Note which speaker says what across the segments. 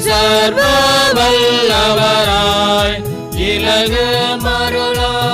Speaker 1: சர்வ வல்லவராய். இலகு மருளா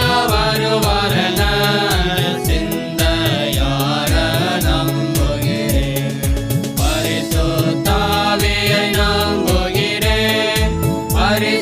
Speaker 1: हमारे